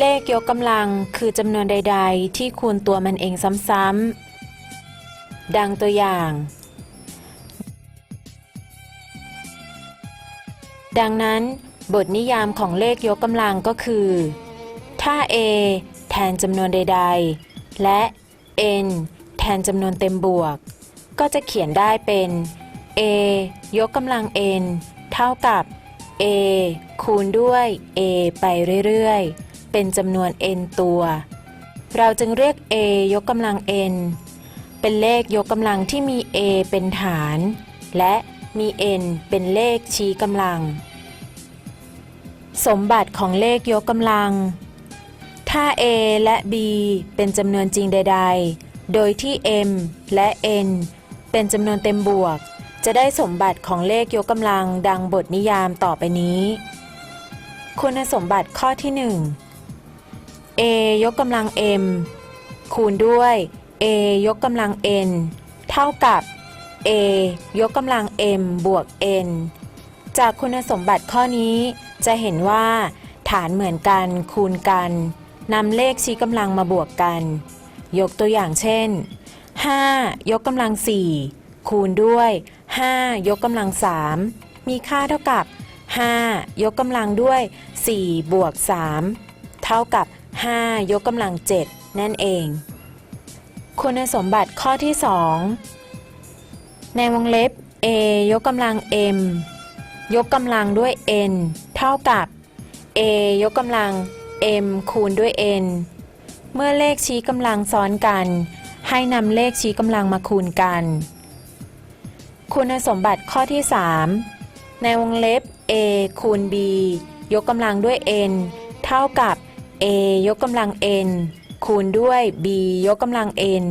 เลขยกกำลังคือจำนวนใด ๆ ที่คูณตัวมันเองซ้ำๆ ดังตัวอย่าง ดังนั้น บทนิยามของเลขยกกำลังก็คือ ถ้า a แทนจำนวนใด ๆ และ n แทนจำนวนเต็มบวก ก็จะเขียนได้เป็น a ยกกำลัง n เท่ากับ a คูณด้วย a ไปเรื่อย ๆ เป็นจำนวน n ตัว เราจึงเรียก a ยกกำลัง n เป็นเลขยกกำลังที่มี a เป็นฐาน และมี n เป็นเลขชี้กำลัง สมบัติของเลขยกกำลัง ถ้า a และ b เป็นจำนวนจริงใด ๆ โดยที่ m และ n เป็นจำนวนเต็มบวก จะได้สมบัติของเลขยกกำลังดังบทนิยามต่อไปนี้ คุณสมบัติข้อที่ 1 a ยกกำลัง m คูณด้วย a ยกกำลัง n เท่ากับ a ยกกำลัง m บวก n จากคุณสมบัติข้อนี้จะเห็นว่า ฐานเหมือนกันคูณกันนำเลขชี้กำลังมาบวกกัน ยกตัวอย่างเช่น 5 ยกกำลัง 4 คูณด้วย 5 ยกกำลัง 3 มีค่าเท่ากับ 5 ยกกำลังด้วย 4 บวก 3 เท่ากับ 5 ยกกำลัง 7 นั่นเอง คุณสมบัติข้อที่ 2 ในวงเล็บ a ยกกำลัง m ยกกำลังด้วย n เท่ากับ a ยกกำลัง m คูณด้วย n เมื่อเลขชี้กำลังซ้อนกัน ให้นำเลขชี้กำลังมาคูณกัน คุณสมบัติข้อที่ 3 ในวงเล็บ a คูณ b ยกกำลังด้วย n เท่ากับ a ยกกำลัง n คูณด้วย b ยกกำลัง n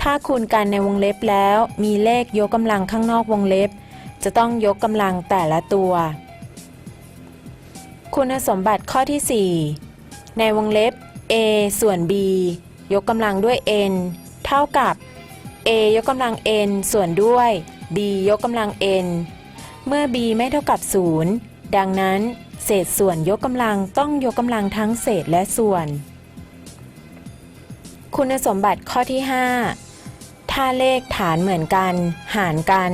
ถ้าคูณกันในวงเล็บแล้ว มีเลขยกกำลังข้างนอกวงเล็บ จะต้องยกกำลังแต่ละตัว คุณสมบัติข้อที่ 4 ในวงเล็บ a ส่วน b ยกกำลังด้วย n เท่ากับ a ยกกำลัง n ส่วนด้วย b ยกกำลัง n เมื่อ b ไม่เท่ากับ 0 ดังนั้น เศษส่วนยกกำลังต้องยกกำลังทั้งเศษและส่วน คุณสมบัติข้อที่ 5 ถ้าเลขฐานเหมือนกัน หารกัน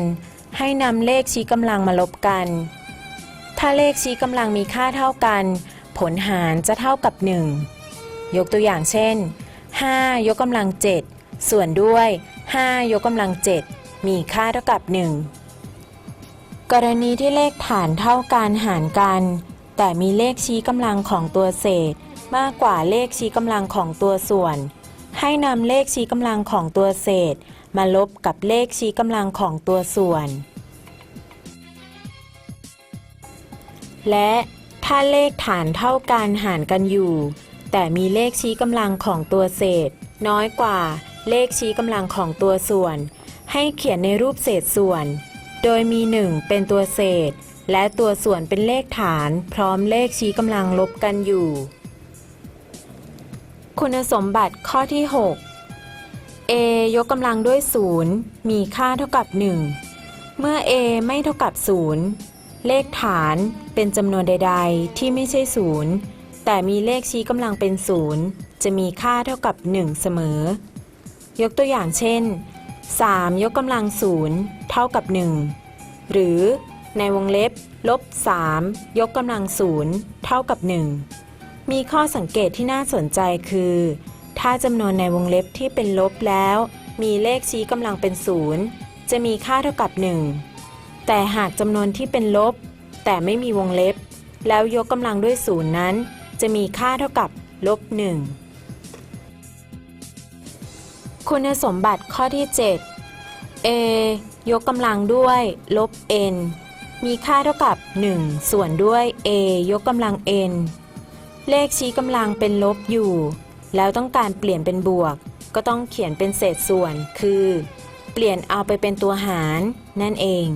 ให้นำเลขชี้กำลังมาลบกัน ถ้าเลขชี้กำลังมีค่าเท่ากัน ผลหารจะเท่ากับ 1 ยกตัวอย่างเช่น 5 ยกกำลัง 7 ส่วนด้วย 5 ยกกำลัง 7 มีค่าเท่ากับ 1กรณีที่เลขฐานเท่ากันหารกัน แต่มีเลขชี้กำลังของตัวเศษ มากกว่าเลขชี้กำลังของตัวส่วน ให้นำเลขชี้กำลังของตัวเศษ มาลบกับเลขชี้กำลังของตัวส่วน และถ้าเลขฐานเท่ากันหารกันอยู่ แต่มีเลขชี้กำลังของตัวเศษ น้อยกว่าเลขชี้กำลังของตัวส่วน ให้เขียนในรูปเศษส่วน โดยมี 1 เป็นตัวเศษ และตัวส่วนเป็นเลขฐาน พร้อมเลขชี้กำลังลบกันอยู่ คุณสมบัติข้อที่ 6 a ยกกำลังด้วย 0 มีค่าเท่ากับ 1 เมื่อ a ไม่เท่ากับ 0 เลขฐานเป็นจำนวนใด ๆ ที่ไม่ใช่ 0 แต่มีเลขชี้กำลังเป็น 0 จะมีค่าเท่ากับ 1 เสมอ ยกตัวอย่างเช่น 3 ยกกำลัง 0 เท่ากับ 1 หรือ ในวงเล็บ ลบ 3 ยกกำลัง0เท่ากับ 1 มีข้อสังเกตที่น่าสนใจคือ ถ้าจำนวนในวงเล็บที่เป็นลบแล้ว มีเลขชี้กำลังเป็น0จะมีค่าเท่ากับ 1 แต่หากจำนวนที่เป็นลบ แต่ไม่มีวงเล็บ แล้วยกกำลังด้วยศูนย์นั้น จะมีค่าเท่ากับลบ 1 คุณสมบัติข้อที่ 7 a ยกกำลังด้วย ลบ n มีค่าเท่ากับ 1 ส่วนด้วย a ยกกำลัง n เลขชี้กำลังเป็นลบอยู่ แล้วต้องการเปลี่ยนเป็นบวก ก็ต้องเขียนเป็นเศษส่วน คือ เปลี่ยนเอาไปเป็นตัวหารนั่นเอง